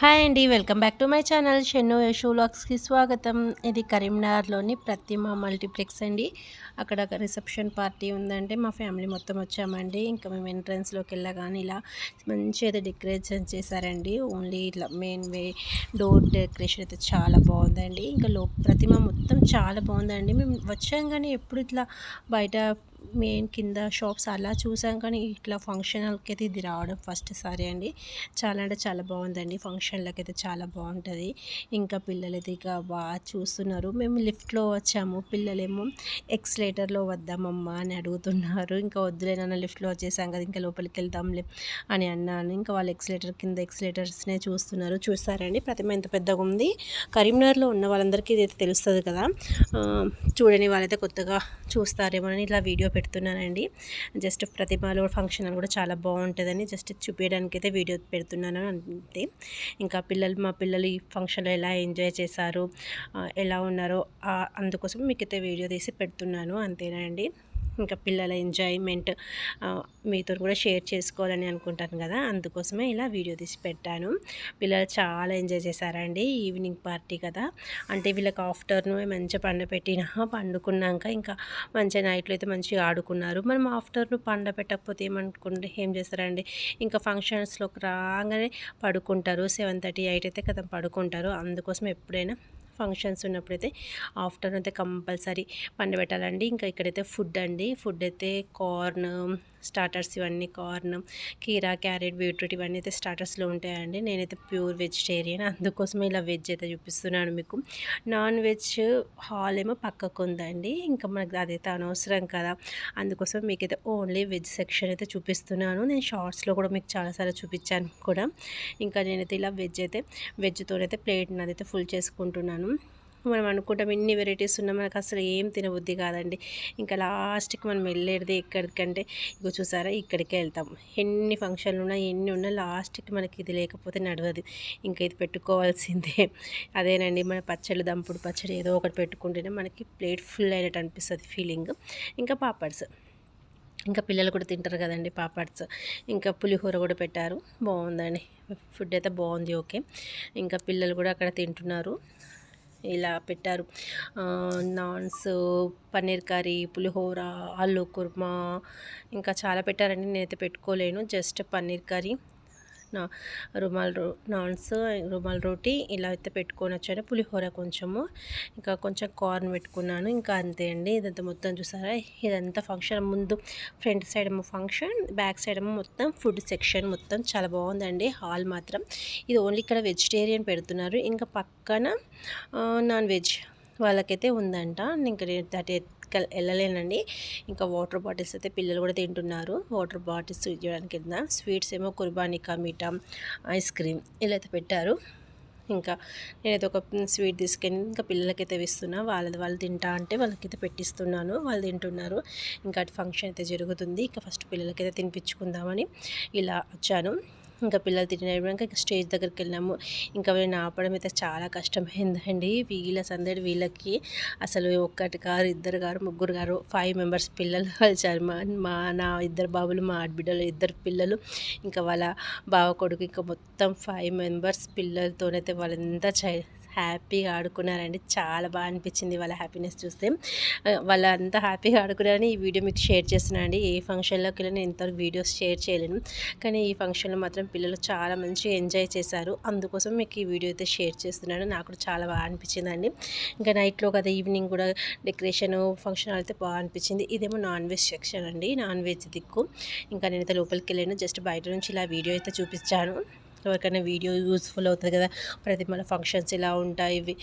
Hi అండి welcome back to my channel Shennu Yasho వ్లాగ్స్కి స్వాగతం. ఇది కరీంనగర్లోని ప్రతిమ మల్టీప్లెక్స్ అండి. అక్కడ రిసెప్షన్ పార్టీ ఉందంటే మా ఫ్యామిలీ మొత్తం వచ్చామండి. ఇంకా మేము ఎంట్రన్స్లోకి వెళ్ళగానే ఇలా మంచి అయితే డెకరేషన్ చేశారండి. ఓన్లీ ఇట్లా మెయిన్ వే డోర్ డెకరేషన్ అయితే చాలా బాగుందండి. ఇంకా లో ప్రతిమ మొత్తం చాలా బాగుందండి. మేము వచ్చాం కానీ ఎప్పుడు ఇట్లా బయట మెయిన్ కింద షాప్స్ అలా చూసాం కానీ ఇట్లా ఫంక్షన్లకి అయితే ఇది రావడం ఫస్ట్ సారి అండి. చాలా అంటే చాలా బాగుందండి. ఫంక్షన్లకి అయితే చాలా బాగుంటుంది. ఇంకా పిల్లలైతే ఇక బాగా చూస్తున్నారు. మేము లిఫ్ట్లో వచ్చాము. పిల్లలేమో ఎక్స్లేటర్లో వద్దామమ్మా అని అడుగుతున్నారు. ఇంకా వద్దులేనన్న లిఫ్ట్లో వచ్చేసాం కదా ఇంకా లోపలికి వెళ్దాంలే అని అన్నాను. ఇంకా వాళ్ళు ఎక్స్లేటర్ కింద ఎక్స్లేటర్స్నే చూస్తున్నారు. చూస్తారండి ప్రతిమ ఎంత పెద్దగా ఉంది. కరీంనగర్లో ఉన్న వాళ్ళందరికీ ఇది తెలుస్తుంది కదా. చూడని వాళ్ళైతే కొత్తగా చూస్తారేమో అని ఇట్లా వీడియో పెడుతున్నానండి. జస్ట్ ప్రతిమలో ఫంక్షన్ అని కూడా చాలా బాగుంటుందని జస్ట్ చూపించడానికి అయితే వీడియో పెడుతున్నాను అంతే. ఇంకా పిల్లలు మా పిల్లలు ఈ ఫంక్షన్లో ఎలా ఎంజాయ్ చేశారు ఎలా ఉన్నారో అందుకోసం మీకైతే వీడియో తీసి పెడుతున్నాను అంతేనా అండి? ఇంకా పిల్లల ఎంజాయ్మెంట్ మీతో కూడా షేర్ చేసుకోవాలని అనుకుంటాను కదా. అందుకోసమే ఇలా వీడియో తీసి పెట్టాను. పిల్లలు చాలా ఎంజాయ్ చేశారండి. ఈవినింగ్ పార్టీ కదా. అంటే వీళ్ళకి ఆఫ్టర్నూన్ మంచిగా పండ పెట్టిన పండుకున్నాక ఇంకా మంచిగా నైట్లో అయితే మంచిగా ఆడుకున్నారు. మనం ఆఫ్టర్నూన్ పండ పెట్టకపోతే ఏమనుకుంటే ఏం చేస్తారండి? ఇంకా ఫంక్షన్స్లోకి రాగానే పడుకుంటారు. సెవెన్ థర్టీ ఎయిట్ అయితే కదా పడుకుంటారు. అందుకోసం ఎప్పుడైనా ఫంక్షన్స్ ఉన్నప్పుడైతే ఆఫ్టర్నూన్ అయితే కంపల్సరీ పండబెట్టాలండి ఇంకా ఇక్కడైతే ఫుడ్ అండి. ఫుడ్ అయితే కార్న్ స్టార్టర్స్ ఇవన్నీ కార్న్ కీరా క్యారెట్ బీట్రూట్ ఇవన్నీ అయితే స్టార్టర్స్లో ఉంటాయండి. నేనైతే ప్యూర్ వెజిటేరియన్. అందుకోసమే ఇలా వెజ్ అయితే చూపిస్తున్నాను మీకు. నాన్ వెజ్ హాల్ ఏమో పక్కకు ఉందండి. ఇంకా మనకు అదైతే అనవసరం కదా. అందుకోసం మీకైతే ఓన్లీ వెజ్ సెక్షన్ అయితే చూపిస్తున్నాను. నేను షార్ట్స్లో కూడా మీకు చాలాసార్లు చూపించాను కూడా. ఇంకా నేనైతే ఇలా వెజ్ అయితే వెజ్తోనైతే ప్లేట్ నాదైతే ఫుల్ చేసుకుంటున్నాను. మనం అనుకుంటాం ఎన్ని వెరైటీస్ ఉన్నా మనకు అసలు ఏం తినబుద్ధి కాదండి. ఇంకా లాస్ట్కి మనం వెళ్ళేది ఎక్కడికంటే ఇగో చూసారా ఇక్కడికే వెళ్తాం. ఎన్ని ఫంక్షన్లు ఉన్నా ఎన్ని ఉన్నా లాస్ట్కి మనకి ఇది లేకపోతే నడవదు. ఇంకా ఇది పెట్టుకోవాల్సిందే. అదేనండి మన పచ్చడి దంపుడు పచ్చడి ఏదో ఒకటి పెట్టుకుంటేనే మనకి ప్లేట్ ఫుల్ అయినట్టు అనిపిస్తుంది ఫీలింగ్. ఇంకా పాపడ్స్. ఇంకా పిల్లలు కూడా తింటారు కదండి పాపడ్స్. ఇంకా పులిహోర కూడా పెట్టారు. బాగుందండి. ఫుడ్ అయితే బాగుంది ఓకే. ఇంకా పిల్లలు కూడా అక్కడ తింటున్నారు. ఇలా పెట్టారు. నాన్స్ పన్నీర్ కర్రీ పులిహోర ఆలు కుర్మా ఇంకా చాలా పెట్టారండి. నేనైతే పెట్టుకోలేను. Just paneer curry. రుమాల్ రో నాన్స్ రుమాల్ రోటీ ఇలా అయితే పెట్టుకొని వచ్చాను. పులిహోర కొంచెము ఇంకా కొంచెం కార్న్ పెట్టుకున్నాను. ఇంకా అంతే అండి. ఇదంతా మొత్తం చూసారా? ఇదంతా ఫంక్షన్ ముందు ఫ్రంట్ సైడ్ ఏమో ఫంక్షన్ బ్యాక్ సైడ్ ఏమో మొత్తం ఫుడ్ సెక్షన్ మొత్తం చాలా బాగుందండి. హాల్ మాత్రం. ఇది ఓన్లీ ఇక్కడ వెజిటేరియన్ పెడుతున్నారు. ఇంకా పక్కన నాన్ వెజ్ వాళ్ళకైతే ఉందంట. ఇంకా దట్ థర్టీ వెళ్ళలేనండి ఇంకా వాటర్ బాటిల్స్ అయితే పిల్లలు కూడా తింటున్నారు. వాటర్ బాటిల్స్ ఇవ్వడానికి కింద స్వీట్స్ ఏమో కుర్బానికా మీఠా ఐస్ క్రీమ్ ఇలా అయితే పెట్టారు. ఇంకా నేనైతే ఒక స్వీట్ తీసుకెళ్ళి ఇంకా పిల్లలకైతే ఇస్తున్నా. వాళ్ళది వాళ్ళు తింటా అంటే వాళ్ళకైతే పెట్టిస్తున్నాను. వాళ్ళు తింటున్నారు. ఇంకా అటు ఫంక్షన్ అయితే జరుగుతుంది. ఇంకా ఫస్ట్ పిల్లలకైతే తినిపించుకుందామని ఇలా వచ్చాను. ఇంకా పిల్లలు తినేయడానికి ఇంకా స్టేజ్ దగ్గరికి వెళ్ళినాము. ఇంకా వీళ్ళని ఆపడం అయితే చాలా కష్టమైందండి వీళ్ళ సందడి వీళ్ళకి అసలు ఒక్కటి గారు ఇద్దరు గారు ముగ్గురు గారు ఫైవ్ మెంబర్స్ పిల్లలు కలిసారు మా మా నా ఇద్దరు బాబులు మా ఆడబిడ్డలు ఇద్దరు పిల్లలు ఇంకా వాళ్ళ బావ కొడుకు ఇంకా మొత్తం ఫైవ్ మెంబర్స్ పిల్లలతోనైతే వాళ్ళంతా చై హ్యాపీగా ఆడుకున్నారండి. చాలా బాగా అనిపించింది వాళ్ళ హ్యాపీనెస్ చూస్తే. వాళ్ళంతా హ్యాపీగా ఆడుకున్నారని ఈ వీడియో మీకు షేర్ చేస్తున్నాను అండి. ఏ ఫంక్షన్లోకి వెళ్ళి నేను వీడియోస్ షేర్ చేయలేను. కానీ ఈ ఫంక్షన్లో మాత్రం పిల్లలు చాలా మంచిగా ఎంజాయ్ చేశారు. అందుకోసం మీకు ఈ వీడియో అయితే షేర్ చేస్తున్నాను. నాకు కూడా చాలా బాగా అనిపించిందండి. ఇంకా నైట్లో కదా ఈవినింగ్ కూడా డెకరేషన్ ఫంక్షన్ అయితే బాగా అనిపించింది. ఇదేమో నాన్ వెజ్ సెక్షన్ అండి. నాన్ వెజ్ దిక్కు. ఇంకా నేనైతే లోపలికి వెళ్ళాను. జస్ట్ బయట నుంచి ఇలా వీడియో అయితే చూపించాను. ఎవరికైనా వీడియో యూస్ఫుల్ అవుతుంది కదా. ప్రతి మన ఫంక్షన్స్ ఇలా ఉంటాయి? ఇవి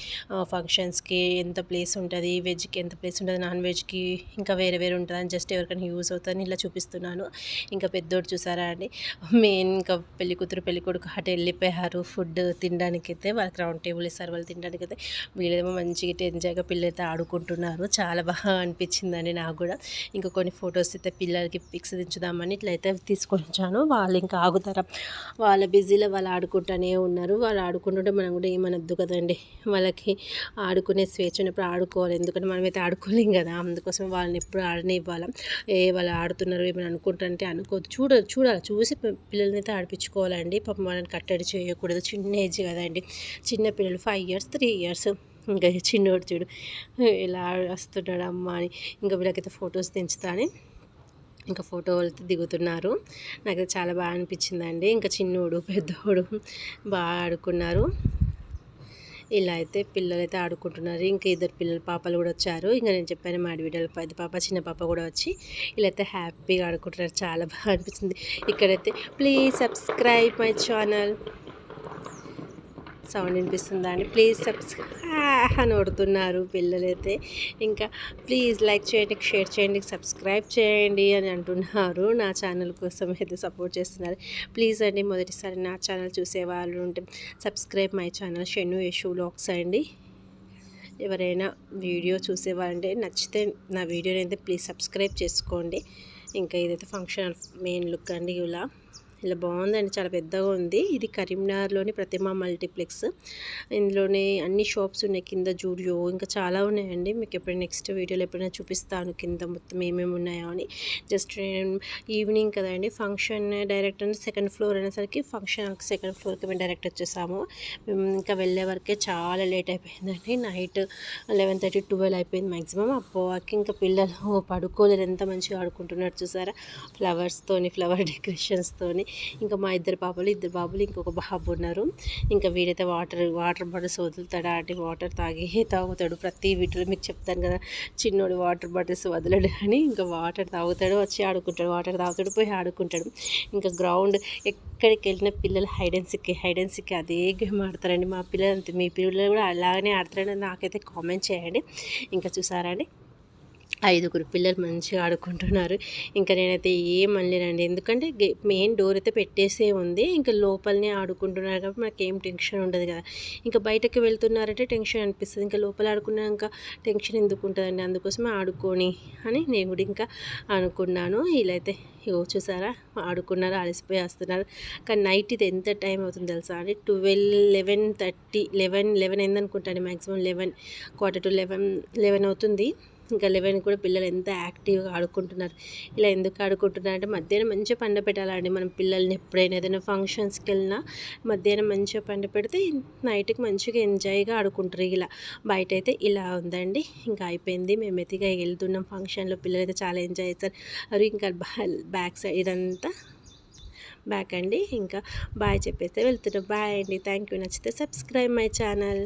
ఫంక్షన్స్కి ఎంత ప్లేస్ ఉంటుంది? వెజ్కి ఎంత ప్లేస్ ఉంటుంది? నాన్ వెజ్కి ఇంకా వేరే వేరే ఉంటుంది? అని జస్ట్ ఎవరికైనా యూస్ అవుతుందని ఇలా చూపిస్తున్నాను. ఇంకా పెద్దోడు చూసారా అండి? మెయిన్ ఇంకా పెళ్ళి కూతురు పెళ్ళి కొడుకు అటు వెళ్ళిపోయారు. ఫుడ్ తినడానికి అయితే వాళ్ళకి రౌండ్ టేబుల్ ఇస్తారు. వాళ్ళు తినడానికి అయితే వీళ్ళేమో మంచిగా ఎంజాయ్గా పిల్లలైతే ఆడుకుంటున్నారు. చాలా బాగా అనిపించిందండి నాకు కూడా. ఇంకా కొన్ని ఫొటోస్ అయితే పిల్లలకి పిక్స్ దించుదామని ఇట్లయితే తీసుకొని వచ్చాను వాళ్ళు ఇంకా ఆగుతారా? వాళ్ళ బిజీ బిజీలో ఇలా వాళ్ళు ఆడుకుంటూనే ఉన్నారు. వాళ్ళు ఆడుకుంటుంటే మనం కూడా ఏమనొద్దు కదండి. వాళ్ళకి ఆడుకునే స్వేచ్ఛ ఉన్నప్పుడు ఆడుకోవాలి. ఎందుకంటే మనమైతే ఆడుకోలేం కదా. అందుకోసం వాళ్ళని ఎప్పుడు ఆడనివ్వాలి ఏ వాళ్ళు ఆడుతున్నారు ఏమైనా అనుకుంటుంటే అనుకోవద్దు. చూడ చూడాలి. చూసి పిల్లల్ని అయితే ఆడిపించుకోవాలండి. పాపం వాళ్ళని కట్టడి చేయకూడదు. చిన్న ఏజ్ కదండి. చిన్న పిల్లలు ఫైవ్ ఇయర్స్ త్రీ ఇయర్స్. ఇంకా చిన్నోడు చూడు. ఇలా వస్తున్నాడు అమ్మ అని. ఇంకా వీళ్ళకైతే ఫొటోస్ తెంచుతా అని ఇంకా ఫోటోలు దిగుతున్నారు. నాకు చాలా బాగా అనిపించిందండి. ఇంకా చిన్నోడు పెద్దోడు బాగా ఆడుకున్నారు. ఇలా అయితే పిల్లలు అయితే ఆడుకుంటున్నారు. ఇంకా ఇద్దరు పిల్లలు పాపలు కూడా వచ్చారు. ఇంకా నేను చెప్పాను మా వీడియోలో పెద్ద పాప చిన్న పాప కూడా వచ్చి ఇలా అయితే హ్యాపీగా ఆడుకుంటున్నారు. చాలా బాగా అనిపించింది ఇక్కడైతే please subscribe my channel. Sound వినిపిస్తుందా అండి ప్లీజ్ సబ్స్క్రైబ్ అని కొడుతున్నారు పిల్లలైతే. ఇంకా ప్లీజ్ లైక్ చేయండి షేర్ చేయండి సబ్స్క్రైబ్ చేయండి అని అంటున్నారు. నా ఛానల్ కోసం అయితే సపోర్ట్ చేస్తున్నారు. ప్లీజ్ అండి మొదటిసారి నా ఛానల్ చూసేవాళ్ళు ఉంటే subscribe my channel Shenu Yashu vlogs అండి. ఎవరైనా వీడియో చూసేవారంటే నచ్చితే నా వీడియోని అయితే ప్లీజ్ సబ్స్క్రైబ్ చేసుకోండి. ఇంకా ఇదైతే ఫంక్షన్ మెయిన్ లుక్ అండి ఇలా. ఇలా బాగుందండి. చాలా పెద్దగా ఉంది. ఇది కరీంనగర్లోని ప్రతిమ మల్టీప్లెక్స్. ఇందులోనే అన్ని షాప్స్ ఉన్నాయి. కింద జూడియో ఇంకా చాలా ఉన్నాయండి. మీకు ఎప్పుడైనా నెక్స్ట్ వీడియోలో ఎప్పుడైనా చూపిస్తాను కింద మొత్తం ఏమేమి ఉన్నాయో అని. జస్ట్ ఈవినింగ్ కదండి ఫంక్షన్ డైరెక్ట్ అంటే సెకండ్ ఫ్లోర్ అనేసరికి ఫంక్షన్ సెకండ్ ఫ్లోర్కి మేము డైరెక్ట్ వచ్చేసాము. మేము ఇంకా వెళ్ళే వరకే చాలా లేట్ అయిపోయిందండి. నైట్ లెవెన్ థర్టీ ట్వెల్వ్ అయిపోయింది మ్యాక్సిమం అప్పటికి ఇంకా పిల్లలు పడుకోలేరు. ఎంత మంచిగా ఆడుకుంటున్నారు చూసారా? ఫ్లవర్స్తోని ఫ్లవర్ డెకరేషన్స్తోని ఇంకా మా ఇద్దరు పాపలు ఇద్దరు బాబులు ఇంకొక బాబు ఉన్నారు. ఇంకా వీడైతే వాటర్ వాటర్ బాటిల్స్ వదులుతాడా అంటే వాటర్ తాగి తాగుతాడు. ప్రతి వీటిలో మీకు చెప్తాను కదా చిన్నోడు వాటర్ బాటిల్స్ వదలడు అని ఇంకా వాటర్ తాగుతాడు వచ్చి ఆడుకుంటాడు. వాటర్ తాగుతాడు పోయి ఆడుకుంటాడు. ఇంకా గ్రౌండ్ ఎక్కడికి వెళ్ళిన పిల్లలు హైడెన్సీకి హైడెన్సీకి అదే గేమ్ ఆడతారండి మా పిల్లలు అంతే మీ పిల్లలు కూడా అలాగనే ఆడతారని నాకైతే కామెంట్ చేయండి. ఇంకా చూసారా అండి? ఐదుగురు పిల్లలు మంచిగా ఆడుకుంటున్నారు. ఇంకా నేనైతే ఏం అనలేనండి. ఎందుకంటే మెయిన్ డోర్ అయితే పెట్టేసే ఉంది. ఇంకా లోపలనే ఆడుకుంటున్నారు కాబట్టి మనకి ఏం టెన్షన్ ఉండదు కదా. ఇంకా బయటకు వెళ్తున్నారంటే టెన్షన్ అనిపిస్తుంది. ఇంకా లోపల ఆడుకున్నాక టెన్షన్ ఎందుకు ఉంటుందండి? అందుకోసమే ఆడుకొని అని నేను కూడా ఇంకా అనుకున్నాను. వీళ్ళైతే ఇగో చూసారా? ఆడుకున్నారు అలసిపోయి వస్తున్నారు. కానీ నైట్ ఇది ఎంత టైం అవుతుంది తెలుసా అండి? Twelve eleven thirty eleven eleven అయిందనుకుంటాను maximum eleven quarter to eleven eleven అవుతుంది. ఇంకా లెవెన్ కూడా పిల్లలు ఎంత యాక్టివ్గా ఆడుకుంటున్నారు. ఇలా ఎందుకు ఆడుకుంటున్నారు అంటే మధ్యాహ్నం మంచిగా పండ పెట్టాలండి. మనం పిల్లల్ని ఎప్పుడైనా ఏదైనా ఫంక్షన్స్కి వెళ్ళినా మధ్యాహ్నం మంచిగా పండ పెడితే నైట్కి మంచిగా ఎంజాయ్గా ఆడుకుంటారు. ఇలా బయట అయితే ఇలా ఉందండి. ఇంకా అయిపోయింది. మేమైతే ఇక వెళ్తున్నాం ఫంక్షన్లో. పిల్లలు అయితే చాలా ఎంజాయ్ చేస్తారు. అది ఇంకా బ్యాక్ సైడ్ ఇదంతా బ్యాక్ అండి. ఇంకా బాయ్ చెప్పేస్తే వెళ్తున్నాం. బాయ్ అండి. Thank you. నచ్చితే సబ్స్క్రైబ్ మై ఛానల్.